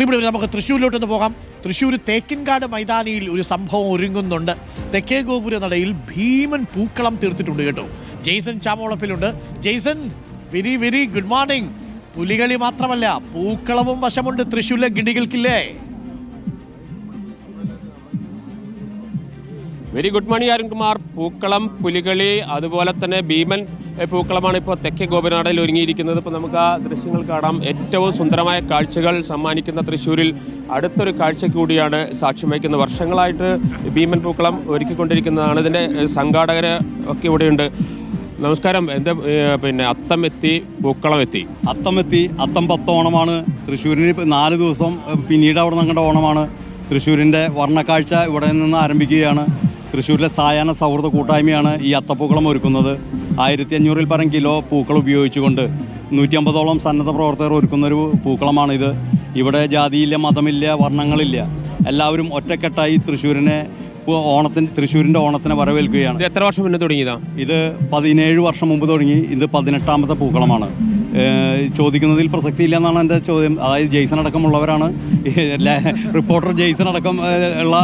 പ്രിയപ്പെട്ടവരെ നമുക്ക് തൃശ്ശൂരിലോട്ടൊന്ന് പോകാം. തൃശ്ശൂർ തേക്കിൻകാട് മൈതാനിയിൽ ഒരു സംഭവം ഒരുങ്ങുന്നുണ്ട്. തെക്കേ ഗോപുര നടയിൽ ഭീമൻ പൂക്കളം തീർത്തിട്ടുണ്ട് കേട്ടോ. Jason ചാമോളപ്പിലുണ്ട് Jason very very good morning. പുലികളി മാത്രമല്ല പൂക്കളവും വശമുണ്ട് തൃശ്ശൂരിലെ ഗിടികൾക്കില്ലേ വെരി ഗുഡ് മോർണിംഗ് അരുൺകുമാർ. പൂക്കളം പുലികളി അതുപോലെ തന്നെ ഭീമൻ പൂക്കളമാണ് ഇപ്പോൾ തെക്കേ ഗോപനാടയിൽ ഒരുങ്ങിയിരിക്കുന്നത്. ഇപ്പോൾ നമുക്ക് ആ ദൃശ്യങ്ങൾ കാണാം. ഏറ്റവും സുന്ദരമായ കാഴ്ചകൾ സമ്മാനിക്കുന്ന തൃശ്ശൂരിൽ അടുത്തൊരു കാഴ്ച കൂടിയാണ് സാക്ഷ്യം വഹിക്കുന്നത് വർഷങ്ങളായിട്ട് ഭീമൻ പൂക്കളം ഒരുക്കിക്കൊണ്ടിരിക്കുന്നതാണ്. ഇതിന്റെ സംഘാടകർ ഒക്കെ ഇവിടെയുണ്ട്. നമസ്കാരം. എന്റെ പിന്നെ അത്തം എത്തി പൂക്കളം എത്തി അത്തം എത്തി അത്തം പത്ത് ഓണമാണ് തൃശ്ശൂരിന് നാല് ദിവസം പിന്നീട് അവിടെ ഞങ്ങളുടെ ഓണമാണ് തൃശ്ശൂരിന്റെ വർണക്കാഴ്ച ഇവിടെ നിന്ന് ആരംഭിക്കുകയാണ്. തൃശ്ശൂരിലെ സായാഹ്ന സൗഹൃദ കൂട്ടായ്മയാണ് ഈ അത്തപ്പൂക്കളം ഒരുക്കുന്നത്. ആയിരത്തി അഞ്ഞൂറിൽ പരം കിലോ പൂക്കൾ ഉപയോഗിച്ചുകൊണ്ട് നൂറ്റി അമ്പതോളം സന്നദ്ധ പ്രവർത്തകർ ഒരുക്കുന്നൊരു പൂക്കളമാണിത്. ഇവിടെ ജാതിയില്ല മതമില്ല വർണങ്ങളില്ല. എല്ലാവരും ഒറ്റക്കെട്ടായി തൃശ്ശൂരിനെ ഓണത്തിന് തൃശ്ശൂരിന്റെ ഓണത്തിനെ വരവേൽക്കുകയാണ്. എത്ര വർഷം മുന്നേ തുടങ്ങിയതാണ് ഇത് പതിനേഴ് വർഷം മുമ്പ് തുടങ്ങി. ഇത് പതിനെട്ടാമത്തെ പൂക്കളമാണ്. ചോദിക്കുന്നതിൽ പ്രസക്തിയില്ല എന്നാണ് എന്റെ ചോദ്യം. അതായത് ജെയ്സൺ അടക്കമുള്ളവരാണ്. റിപ്പോർട്ടർ ജെയ്സൺ അടക്കം ഉള്ള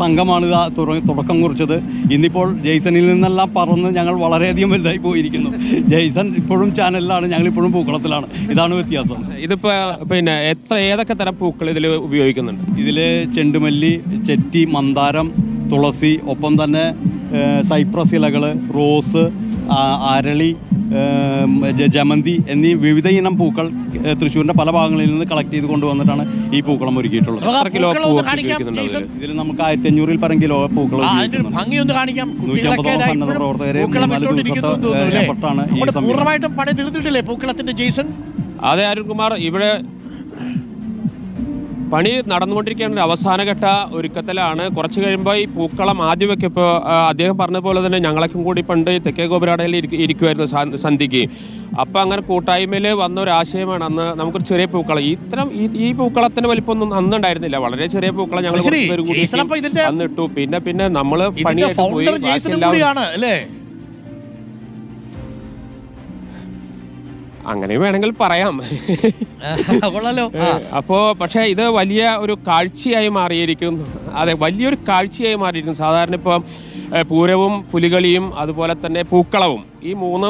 സംഘമാണ് ഇത് തുടക്കം കുറിച്ചത്. ഇന്നിപ്പോൾ ജെയ്സണിൽ നിന്നെല്ലാം പറന്ന് ഞങ്ങൾ വളരെയധികം വലുതായി പോയിരിക്കുന്നു. ജെയ്സൺ ഇപ്പോഴും ചാനലിലാണ് ഞങ്ങൾ ഇപ്പോഴും പൂക്കളത്തിലാണ്. ഇതാണ് വ്യത്യാസം. ഇതിപ്പോൾ പിന്നെ എത്ര ഏതൊക്കെ തരം പൂക്കൾ ഇതിൽ ഉപയോഗിക്കുന്നുണ്ട്? ഇതിൽ ചെണ്ടുമല്ലി ചെറ്റി മന്ദാരം തുളസി ഒപ്പം തന്നെ സൈപ്രസ് ഇലകൾ റോസ് അരളി ജമന്തി എന്നീ വിവിധ ഇനം പൂക്കൾ തൃശ്ശൂരിന്റെ പല ഭാഗങ്ങളിൽ നിന്ന് കളക്ട് ചെയ്ത് കൊണ്ടുവന്നിട്ടാണ് ഈ പൂക്കളം ഒരുക്കിയിട്ടുള്ളത്. കിലോ ഇതിൽ നമുക്ക് ആയിരത്തി അഞ്ഞൂറിൽ പരം കിലോ പൂക്കൾ സന്നദ്ധ ഈ പൂർണമായിട്ടും പണി പൂക്കളത്തിന്റെ ജെയ്സൺ? അതെ അരുൺകുമാർ ഇവിടെ പണി നടന്നുകൊണ്ടിരിക്കുന്ന ഒരു അവസാനഘട്ട ഒരുക്കത്തിലാണ്. കുറച്ച് കഴിയുമ്പോൾ ഈ പൂക്കളം ആദ്യമൊക്കെ ഇപ്പോൾ അദ്ദേഹം പറഞ്ഞ പോലെ തന്നെ ഞങ്ങളൊക്കെ കൂടി പണ്ട് തെക്കേ ഗോപുരാടയിൽ ഇരിക്കു- ഇരിക്കുമായിരുന്നു സന്ധിക്ക്. അപ്പോൾ അപ്പം അങ്ങനെ കൂട്ടായ്മയിൽ വന്ന ഒരു ആശയമാണ് അന്ന് നമുക്കൊരു ചെറിയ പൂക്കളം. ഇത്തരം ഈ ഈ പൂക്കളത്തിന് വലിപ്പമൊന്നും അന്ന് ഉണ്ടായിരുന്നില്ല. വളരെ ചെറിയ പൂക്കളം ഞങ്ങൾ അന്നിട്ടു അന്ന് ഇട്ടു. പിന്നെ പിന്നെ നമ്മൾ പണിയായിട്ട് പോയി ബാക്കി എല്ലാവരും അങ്ങനെ വേണമെങ്കിൽ പറയാം. കൊള്ളാലോ. അപ്പോ പക്ഷേ ഇത് വലിയ ഒരു കാഴ്ചയായി മാറിയിരിക്കുന്നു. അതെ വലിയൊരു കാഴ്ചയായി മാറിയിരിക്കുന്നു. സാധാരണ ഇപ്പം പൂരവും പുലികളിയും അതുപോലെ തന്നെ പൂക്കളവും ഈ മൂന്ന്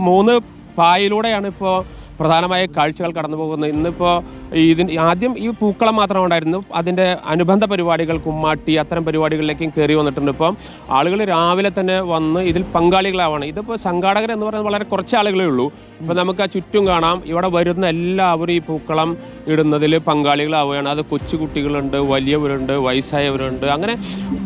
മൂന്ന് പായിലൂടെയാണ് ഇപ്പോൾ പ്രധാനമായ കാഴ്ചകൾ കടന്നു പോകുന്നത് ഇന്നിപ്പോൾ ഇതിന് ആദ്യം ഈ പൂക്കളം മാത്രം ഉണ്ടായിരുന്നു. അതിന്റെ അനുബന്ധ പരിപാടികൾ കുമ്മാട്ടി അത്തരം പരിപാടികളിലേക്കും കയറി വന്നിട്ടുണ്ട്. ഇപ്പം ആളുകൾ രാവിലെ തന്നെ വന്ന് ഇതിൽ പങ്കാളികളാവണം. ഇതിപ്പോൾ സംഘാടകർ എന്ന് പറയുന്നത് വളരെ കുറച്ച് ആളുകളേ ഉള്ളൂ. ഇപ്പം നമുക്ക് ആ ചുറ്റും കാണാം. ഇവിടെ വരുന്ന എല്ലാവരും ഈ പൂക്കളം ഇടുന്നതിൽ പങ്കാളികളാവുകയാണ്. അത് കൊച്ചുകുട്ടികളുണ്ട് വലിയവരുണ്ട് വയസ്സായവരുണ്ട്. അങ്ങനെ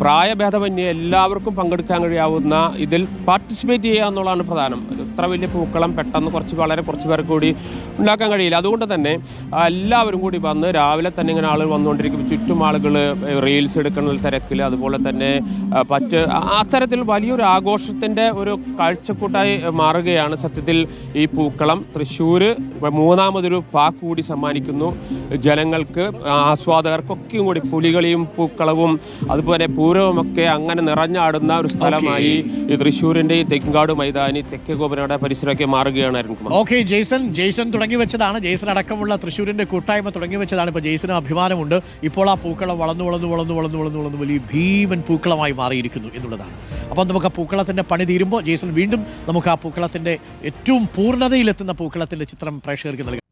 പ്രായഭേദമന്യേ എല്ലാവർക്കും പങ്കെടുക്കാൻ കഴിയാവുന്ന ഇതിൽ പാർട്ടിസിപ്പേറ്റ് ചെയ്യുക എന്നുള്ളതാണ് പ്രധാനം. ഇത് ഇത്ര വലിയ പൂക്കളം പെട്ടെന്ന് കുറച്ച് വളരെ കുറച്ച് പേർക്ക് കൂടി ഉണ്ടാക്കാൻ കഴിയില്ല. അതുകൊണ്ട് തന്നെ ആ, എല്ലാവരും കൂടി വന്ന് രാവിലെ തന്നെ ഇങ്ങനെ ആളുകൾ വന്നുകൊണ്ടിരിക്കും. ചുറ്റും ആളുകൾ റീൽസ് എടുക്കുന്ന തിരക്കിൽ അതുപോലെ തന്നെ പറ്റ് അത്തരത്തിൽ വലിയൊരു ആഘോഷത്തിന്റെ ഒരു കാഴ്ചക്കൂട്ടായി മാറുകയാണ് സത്യത്തിൽ ഈ പൂക്കളം. തൃശ്ശൂർ മൂന്നാമതൊരു പാക്ക് കൂടി സമ്മാനിക്കുന്നു. ജനങ്ങൾക്ക് ആസ്വാദകർക്കൊക്കെയും കൂടി പുലികളിയും പൂക്കളവും അതുപോലെ പൂരവുമൊക്കെ അങ്ങനെ നിറഞ്ഞാടുന്ന ഒരു സ്ഥലമായി ഈ തൃശ്ശൂരിന്റെ ഈ തെക്കാട് മൈതാനി തെക്കേ ഗോപുരയുടെ പരിസരമൊക്കെ മാറുകയാണ് അരുൺകുമാർ. ഓക്കെ ജെയ്സൺ ജെയ്സൺ തുടങ്ങി വെച്ചതാണ്. ജെയ്സൺ അടക്കമുള്ള തൃശ്ശൂരിന്റെ കൂട്ടായ്മ തുടങ്ങി വെച്ചതാണ്. ഇപ്പോൾ ജെയ്സിന് അഭിമാനമുണ്ട്. ഇപ്പോൾ ആ പൂക്കളം വളർന്നു വളർന്നു വളർന്നു വളർന്നു വളർന്നു വളർന്നു വലിയ ഭീമൻ പൂക്കളമായി മാറിയിരിക്കുന്നു എന്നുള്ളതാണ്. അപ്പോൾ നമുക്ക് ആ പൂക്കളത്തിന്റെ പണി തീരുമ്പോൾ ജെയ്സൺ വീണ്ടും നമുക്ക് ആ പൂക്കളത്തിന്റെ ഏറ്റവും പൂർണതയിലെത്തുന്ന പൂക്കളത്തിന്റെ ചിത്രം പ്രേക്ഷകർക്ക് നൽകാം.